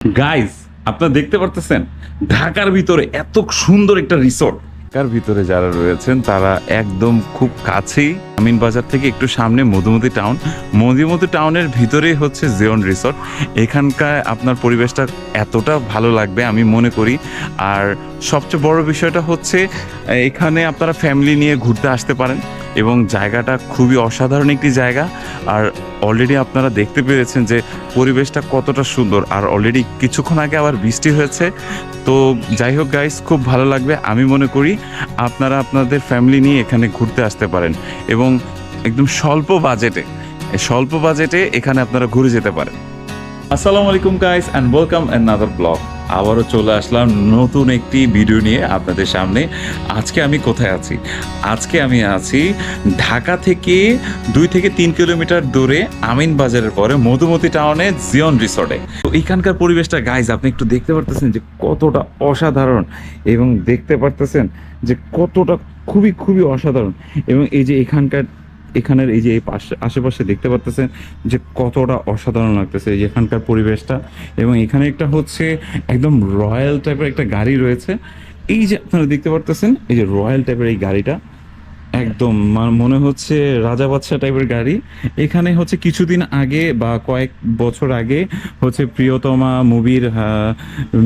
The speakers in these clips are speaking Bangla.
গাইস আপনারা দেখতে পারতেছেন, ঢাকার ভিতরে এত সুন্দর একটা রিসোর্ট ঢাকার ভিতরে যারা রয়েছেন, তারা একদম খুব কাছেই আমিন বাজার থেকে একটু সামনে মধুমতি টাউন মধুমতি টাউনের ভিতরেই হচ্ছে জিওন রিসোর্ট এখানকার আপনার পরিবেশটা এতটা ভালো লাগবে, আমি মনে করি। আর সবচেয়ে বড় বিষয়টা হচ্ছে, এখানে আপনারা ফ্যামিলি নিয়ে ঘুরতে আসতে পারেন। এবং জায়গাটা খুবই অসাধারণ একটি জায়গা। আর অলরেডি আপনারা দেখতে পেরেছেন যে পরিবেশটা কতটা সুন্দর। আর অলরেডি কিছুক্ষণ আগে আবার বৃষ্টি হয়েছে। তো যাই হোক গাইস খুব ভালো লাগবে। আমি মনে করি আপনারা আপনাদের ফ্যামিলি নিয়ে এখানে ঘুরতে আসতে পারেন। এবং একদম স্বল্প বাজেটে স্বল্প বাজেটে এখানে আপনারা ঘুরে যেতে পারেন। আসসালামু আলাইকুম guys and welcome another blog আবারও চলে আসলাম নতুন একটি ভিডিও নিয়ে আপনাদের সামনে। আজকে আমি কোথায় আছি? আজকে আমি আছি ঢাকা থেকে দুই থেকে তিন কিলোমিটার দূরে আমিন বাজারের পরে মধুমতি টাউনে জিয়ন রিসর্টে তো এখানকার পরিবেশটা গাইজ আপনি একটু দেখতে পারতেছেন যে কতটা অসাধারণ এবং দেখতে পারতেছেন যে কতটা খুবই খুবই অসাধারণ। এবং এই যে এখানকার এখানের এই যে এই পাশে আশেপাশে দেখতে পারতেছেন যে কতটা অসাধারণ লাগতেছে এখানকার পরিবেশটা। এবং এখানে একটা হচ্ছে একদম রয়্যাল টাইপের একটা গাড়ি রয়েছে। এই যে আপনারা দেখতে পারতেছেন, এই যে রয়্যাল টাইপের এই গাড়িটা। একদম মনে হচ্ছে রাজা বাদশা টাইপের গাড়ি। এখানে হচ্ছে কিছুদিন আগে বা কয়েক বছর আগে হচ্ছে প্রিয়তমা মুভির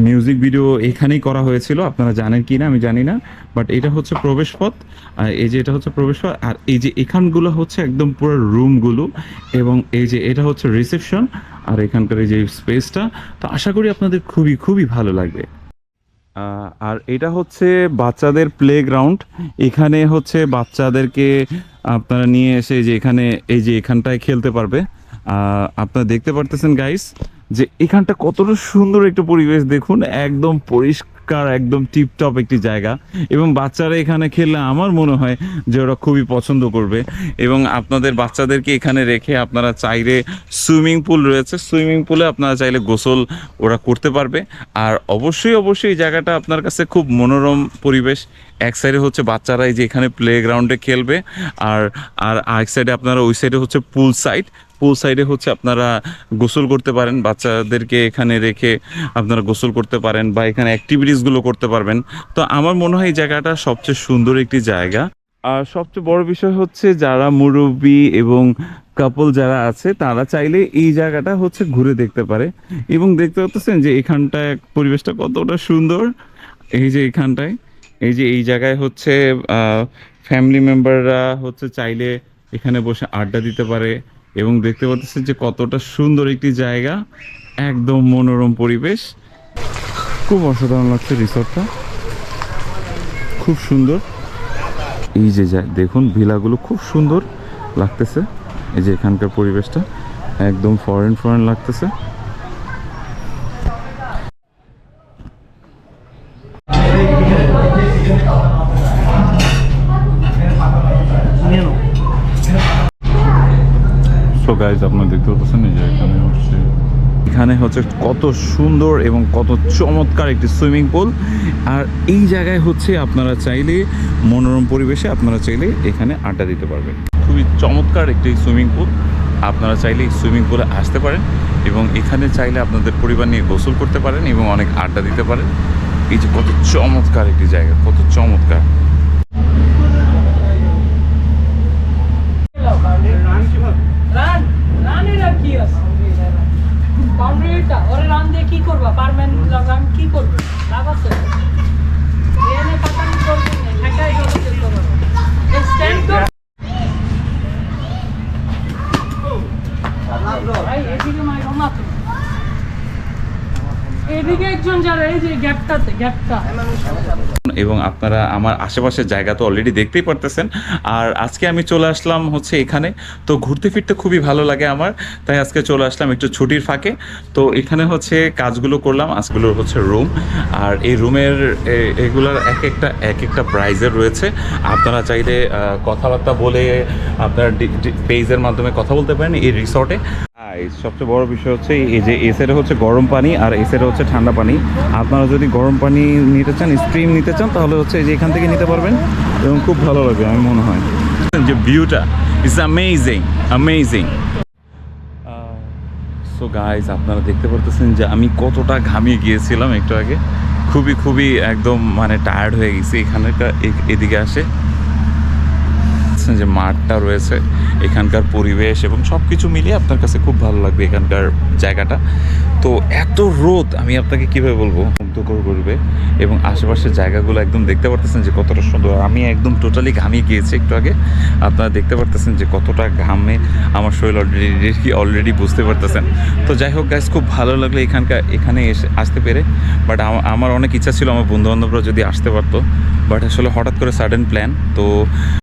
মিউজিক ভিডিও এখানেই করা হয়েছিল। আপনারা জানেন কি না আমি জানি না। বাট এটা হচ্ছে প্রবেশপথ এই যে এটা হচ্ছে প্রবেশপথ, আর এই যে এখানগুলো হচ্ছে একদম পুরো রুমগুলো এবং এই যে এটা হচ্ছে রিসেপশন, আর এখানকার এই যে স্পেসটা। তো আশা করি আপনাদের খুবই খুবই ভালো লাগবে। আর এটা হচ্ছে বাচ্চাদের প্লে গ্রাউন্ড এখানে হচ্ছে বাচ্চাদেরকে আপনারা নিয়ে এসে যে এখানে, এই যে এখানটায় খেলতে পারবে। আপনারা দেখতে পারতেছেন গাইস যে এখানটা কতটা সুন্দর একটা পরিবেশ। দেখুন, একদম পরিষ্কার একদম টিপটপ একটি জায়গা। এবং বাচ্চারা এখানে খেললে আমার মনে হয় যে ওরা খুবই পছন্দ করবে। এবং আপনাদের বাচ্চাদেরকে এখানে রেখে আপনারা চাইলে সুইমিং পুল রয়েছে। সুইমিং পুলে আপনারা চাইলে গোসল ওরা করতে পারবে। আর অবশ্যই অবশ্যই এই জায়গাটা আপনার কাছে খুব মনোরম পরিবেশ। এক সাইডে হচ্ছে বাচ্চারা এই যে এখানে প্লে গ্রাউন্ডে খেলবে। আর আর এক সাইডে আপনারা ওই সাইডে হচ্ছে পুল সাইড পুল সাইডে হচ্ছে আপনারা গোসল করতে পারেন, বাচ্চাদেরকে এখানে রেখে আপনারা গোসল করতে পারেন বা এখানে অ্যাক্টিভিটিসগুলো করতে পারবেন। তো আমার মনে হয় এই জায়গাটা সবচেয়ে সুন্দর একটি জায়গা। আর সবচেয়ে বড় বিষয় হচ্ছে যারা মুরব্বী এবং কাপল যারা আছে, তারা চাইলে এই জায়গাটা হচ্ছে ঘুরে দেখতে পারে। এবং দেখতে পাচ্ছেন যে এখানটায় পরিবেশটা কতটা সুন্দর। এই যে এখানটায়, এই যে এই জায়গায় হচ্ছে ফ্যামিলি মেম্বাররা হচ্ছে চাইলে এখানে বসে আড্ডা দিতে পারে। এবং দেখতে পাচ্ছেন যে কতটা সুন্দর একটি জায়গা, একদম মনোরম পরিবেশ। খুব অসাধারণ লাগছে রিসর্টটা। খুব সুন্দর। এই যে দেখুন, ভিলাগুলো খুব সুন্দর লাগতেছে। এই যে এখানকার পরিবেশটা, একদম ফরেন ফরেন লাগতেছে। গাইজ আপনারা দেখতে পাচ্ছেন যে এখানে হচ্ছে এখানে হচ্ছে কত সুন্দর এবং কত চমৎকার একটি সুইমিং পুল। আর এই জায়গায় হচ্ছে আপনারা চাইলে মনোরম পরিবেশে আপনারা চাইলে এখানে আড্ডা দিতে পারবেন। খুবই চমৎকার একটি সুইমিং পুল। আপনারা চাইলে সুইমিং পুলে আসতে পারেন এবং এখানে চাইলে আপনাদের পরিবার নিয়ে গোসল করতে পারেন এবং অনেক আড্ডা দিতে পারেন। এই যে কত চমৎকার একটি জায়গা, কত চমৎকার রান রানেরা কি আছে বাউন্ডারিটা ওরে রান দিয়ে কি করবা পারবেন রান কি করবে লাভ আছে এনে পাতানি করবে না ঢাকায় গেলে চেষ্টা করবে এই স্ট্যান্ড তো ভাই এবং আপনারা আমার আশেপাশের জায়গা তো অলরেডি দেখতেই পারতেছেন। আর আজকে আমি চলে আসলাম হচ্ছে এখানে। তো ঘুরতে ফিরতে খুবই ভালো লাগে আমার। তাই আজকে চলে আসলাম একটু ছুটির ফাঁকে। তো এখানে হচ্ছে কাজগুলো করলাম, আজগুলোর হচ্ছে রুম আর এই রুমের এগুলার এক একটা এক একটা প্রাইজের রয়েছে। আপনারা চাইলে কথাবার্তা বলে আপনার পেজের মাধ্যমে কথা বলতে পারেন এই রিসর্টে এই সবচেয়ে বড় বিষয় হচ্ছে এই যে এ সাইডে হচ্ছে গরম পানি আর এ সাইডে হচ্ছে ঠান্ডা পানি। আপনারা যদি গরম পানি নিতে চান স্ট্রিম নিতে চান তাহলে হচ্ছে এই যে এখান থেকে নিতে পারবেন এবং খুব ভালো লাগবে আমি মনে হয়। যে ভিউটা is amazing amazing so guys আপনারা দেখতে পারতেছেন যে আমি কতটা ঘামিয়ে গিয়েছিলাম একটু আগে। খুবই খুবই একদম মানে টায়ার্ড হয়ে গেছি এখানেটা এদিকে আসে। যে মাঠটা রয়েছে, এখানকার পরিবেশ এবং সব কিছু মিলিয়ে আপনার কাছে খুব ভালো লাগবে এখানকার জায়গাটা। তো এত রোদ, আমি আপনাকে কীভাবে বলব? মুগ্ধকর করবে এবং আশেপাশের জায়গাগুলো একদম দেখতে পারতেছেন যে কতটা সুন্দর। আমি একদম টোটালি ঘামিয়ে গিয়েছি একটু আগে। আপনারা দেখতে পারতেছেন যে কতটা ঘামে আমার শরীর অলরেডি অলরেডি বুঝতে পারতেছেন। তো যাই হোক গাইজ খুব ভালো লাগল এখানকার, এখানে এসে আসতে পেরে। বাট আমার অনেক ইচ্ছা ছিল, আমার বন্ধুবান্ধবরা যদি আসতে পারতো। বাট আসলে হঠাৎ করে সাডেন প্ল্যান তো